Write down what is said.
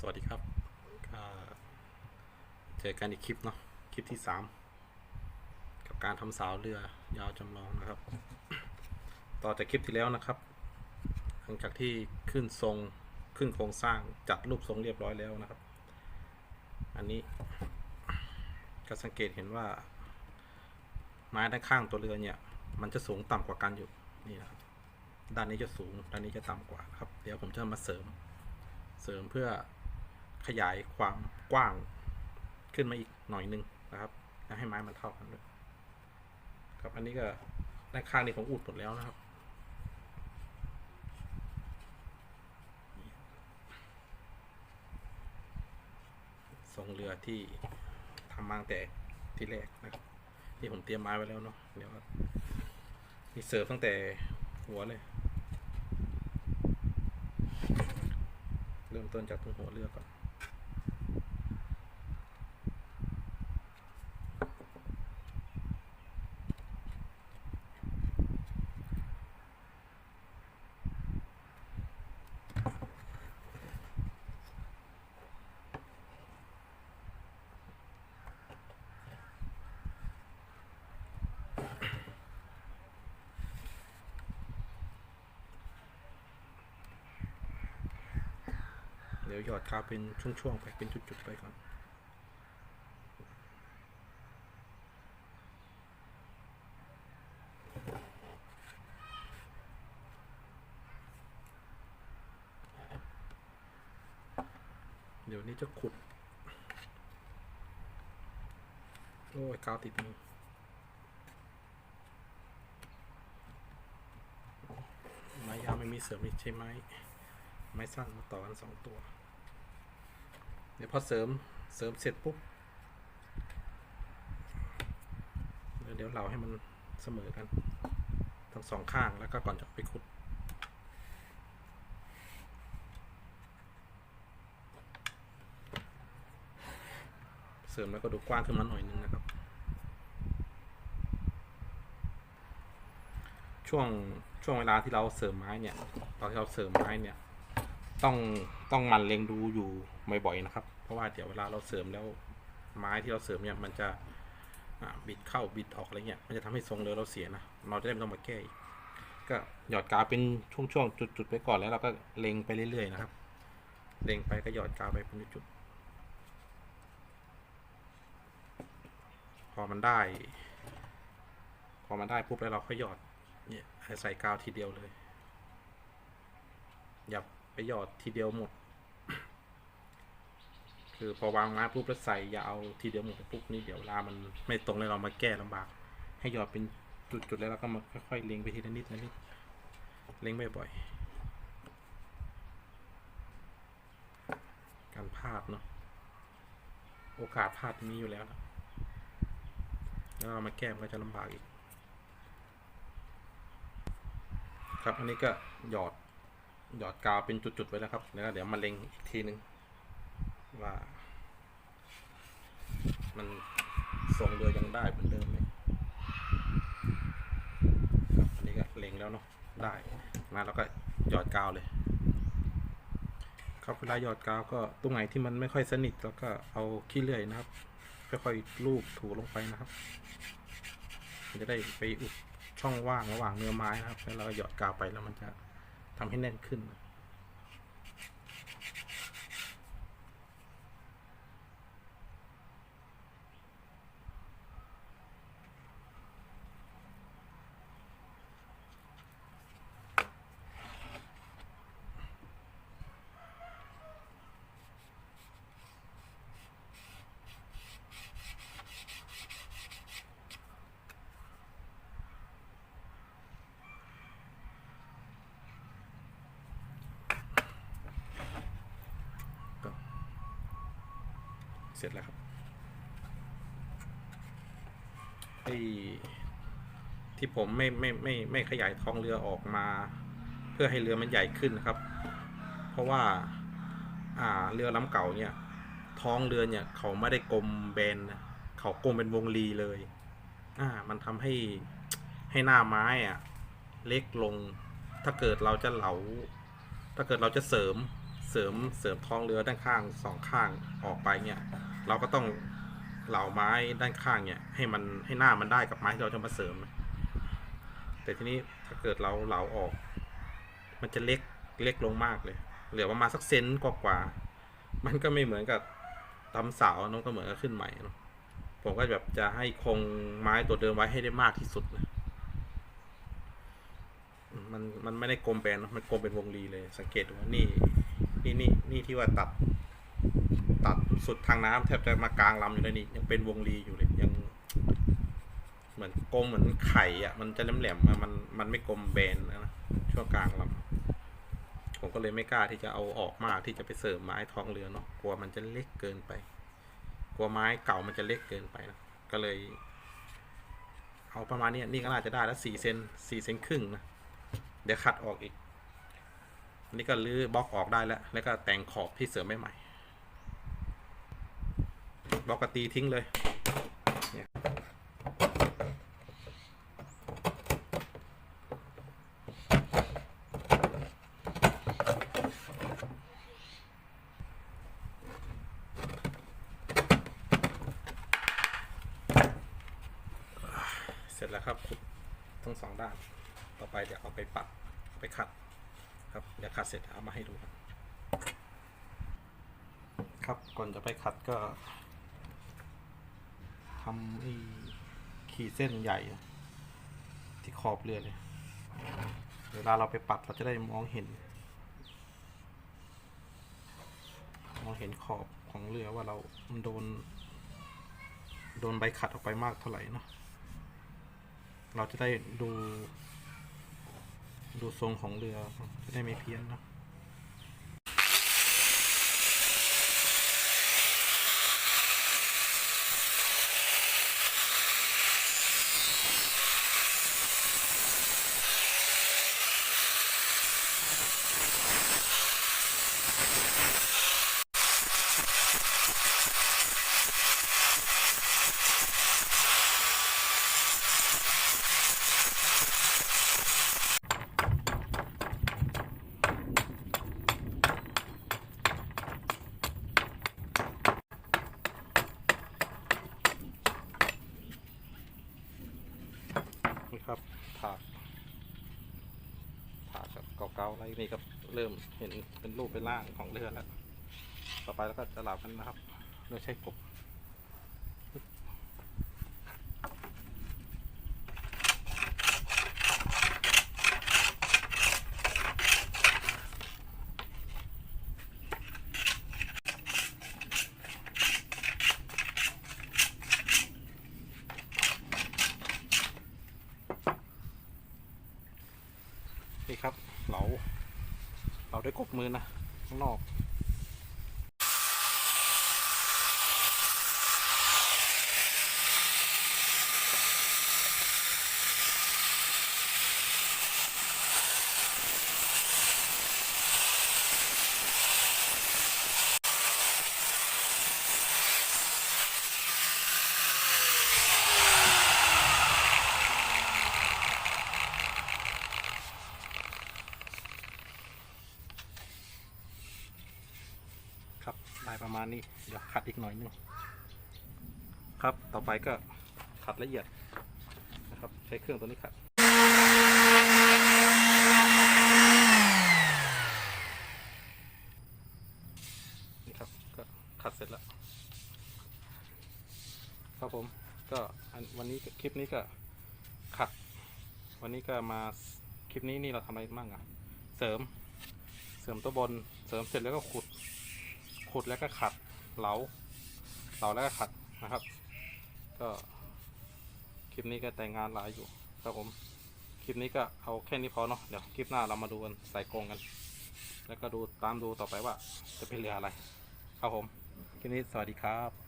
สวัสดีครับก็เจอกันอีกคลิปเนาะคลิปที่สามกับการทำเสาวเรือยาวจำลองนะครับ ต่อจากคลิปที่แล้วนะครับ หลังจากที่ขึ้นทรงขึ้นโครงสร้างจัดรูปทรงเรียบร้อยแล้วนะครับ อันนี้ ก็สังเกตเห็นว่า ไม้ด้านข้างตัวเรือเนี่ย มันจะสูงต่ำกว่ากันอยู่นี่นะครับด้านนี้จะสูง ด้านนี้จะต่ำกว่าครับ เดี๋ยวผมจะมาเสริม เสริมเพื่อ ขยายความกว้างขึ้นมาอีกหน่อยหนึงนะครับแล้วให้ไม้มันเท่ากันด้วยครับอันนี้ก็ด้านข้างนี้ผมอุดหมดแล้วนะครับทรงเรือที่ทำมาตั้งแต่ที่แรกนะครับที่ผมเตรียมไม้ไว้แล้วเนาะเดี๋ยวมีเสิร์ฟตั้งแต่หัวเลย เริ่มต้นจากตรงหัวเรือก่อน เดี๋ยวหยอดกาเป็นช่วงๆไปเป็นจุดๆไปก่อนเดี๋ยวนี้จะขุด โอ้ยกาวติดมือไม้ยาวไม่มีเสริมอีกใช่ไหม ไม้สั้นมาต่อกันสองตัว เดี๋ยวพอเสริมเสริมเสร็จปุ๊บเดี๋ยวเราให้มันเสมอกัน ทั้งสองข้างแล้วก็ก่อนจะไปขุดเสริมแล้วก็ดูกว้างขึ้นมาหน่อยนึงนะครับ ช่วงช่วงเวลาที่เราเสริมไม้เนี่ยตอนที่เราเสริมไม้เนี่ย ต้องต้องมันเล็งดูอยู่บ่อยๆนะครับ เพราะว่าเดี๋ยวเวลาเราเสริมแล้วไม้ที่เราเสริมเนี่ยมันจะบิดเข้าบิดออกอะไรเงี้ยมันจะทำให้ทรงเรือเราเสียนะเราจะได้ไม่ต้องมาแก้ก็หยอดกาวเป็นช่วงๆจุดๆไปก่อนแล้วเราก็เล็งไปเรื่อยๆนะครับ เล็งไปก็หยอดกาวไปเป็นจุดๆพอมันได้ พอมันได้ปุ๊บแล้วเราค่อยหยอดเนี่ยใส่กาวทีเดียวเลยอย่า ไปหยอดทีเดียวหมด คือพอวางไม้ปุ๊บแล้วใส่อย่าเอาทีเดียวหมดปุ๊บนี่เดี๋ยวลามันไม่ตรงเลยเรามาแก้ลำบาก ให้หยอดเป็นจุดๆแล้วเราก็มาค่อยๆเล็งไปทีละนิดละนิดเล็งบ่อยๆการพลาดเนาะโอกาสพลาดมีอยู่แล้วนะแล้วเรามาแก้มันก็จะลำบากอีก ครับอันนี้ก็หยอด หยอดกาวเป็นจุดๆไว้แล้วครับแล้วเดี๋ยวมาเล็งอีกทีนึง ว่า มันทรงเรือยังได้เหมือนเดิมไหมครับอันนี้ก็เล็งแล้วเนาะได้มาแล้วก็หยอดกาวเลย ครับเวลาหยอดกาวก็ตรงไหนที่มันไม่ค่อยสนิทแล้วก็เอาขี้เลื่อยนะครับค่อยๆลูบถูลงไปนะครับจะได้ไปอุดช่องว่างระหว่างเนื้อไม้นะครับแล้วเราก็หยอดกาวไปแล้วมันจะ ทำให้แน่นขึ้น เสร็จแล้วครับไอ้ที่ผมไม่ไม่ไม่ไม่ขยายท้องเรือออกมา เพื่อให้เรือมันใหญ่ขึ้นนะครับ เพราะว่าอ่าเรือลำเก่าเนี่ย ท้องเรือเนี่ยเขาไม่ได้กลมแบนนะเขากลมเป็นวงรีเลยอ่ามันทำให้ให้หน้าไม้อะเล็กลง ถ้าเกิดเราจะเหลา ถ้าเกิดเราจะเสริม สริมเสริมท้องเรือด้านข้างสองข้างออกไปเนี่ยเราก็ต้องเหลาไม้ด้านข้างเนี่ย ให้มันให้หน้ามันได้กับไม้ที่เราจะมาเสริม แต่ทีนี้ถ้าเกิดเราเหลาออก มันจะเล็กเล็กลงมากเลย เหลือประมาณสักเซนกว่าๆมันก็ไม่เหมือนกับทำเสาเนอะก็เหมือนกับขึ้นใหม่เนอะผมก็แบบจะให้คงไม้ตัวเดิมไว้ให้ได้มากที่สุดนะมันมันไม่ได้กลมแบนเนอะมันกลมเป็นวงรีเลย สังเกตดูว่านี่ นี่นี่นี่ที่ว่าตัด ตัดสุดทางน้ำแทบจะมากลางลำอยู่เลยนี่ยังเป็นวงรีอยู่เลยยัง เหมือนกลมเหมือนไข่อะ มันจะแหลมๆอะมันมันไม่กลมแบนนะช่วงกลางลำผมก็เลยไม่กล้าที่จะเอาออกมากที่จะไปเสริมไม้ท้องเรือเนาะกลัวมันจะเล็กเกินไป กลัวไม้เก่ามันจะเล็กเกินไปนะก็เลย เอาประมาณนี้นี่ก็น่าจะได้แล้วสี่เซนสี่เซนครึ่งนะเดี๋ยวคัดออกอีก นนี้ก็รื้อบล็อกออกได้แล้ว แล้วก็แต่งขอบที่เสริมใหม่ๆบล็อกกตีทิ้งเลยเสร็จแล้วครับทั้งสองด้าน ต่อไปเดี๋ยวเอาไปปัดไปขัด ครับเดี๋ยวขัดเสร็จเอามาให้ดูครับ ครับก่อนจะไปขัดก็ทำไอ้ขีดเส้นใหญ่ ที่ขอบเรือเลยเวลาเราไปปัดเราจะได้มองเห็น มองเห็นขอบของเรือว่าเราโดน โดนใบขัดออกไปมากเท่าไหร่เนาะเราจะได้ดู ดูทรงของเรือจะได้ไม่เพี้ยนเนาะ ครับถากถากกับเก่าๆอะไรนี่ครับเริ่มเห็นเป็นรูปเป็นร่างของเรือแล้ว ต่อไปแล้วก็จะหลับกันนะครับโดยใช้กบีครับ เรา เราได้กบมือนะข้างนอก ได้ประมาณนี้ เดี๋ยวขัดอีกหน่อยหนึงครับต่อไปก็ขัดละเอียดนะครับใช้เครื่องตัวนี้ขัดนี่ครับก็ขัดเสร็จแล้ว ครับผมก็วันนี้คลิปนี้ก็ขัด วันนี้ก็มาคลิปนี้นี่เราทำอะไรบ้างอะเสริม เสริมตัวบน เสริมเสร็จแล้วก็ขุด ขุดแล้วก็ขัดเหลาเหลาแล้วก็ขัดนะครับ ก็คลิปนี้ก็แต่งงานหลายอยู่ครับผมคลิปนี้ก็เอาแค่นี้พอเนาะเดี๋ยวคลิปหน้าเรามาดูกันใส่กรงกัน แล้วก็ดูตามดูต่อไปว่าจะเป็นเรืออะไร ครับผม คลิปนี้สวัสดีครับ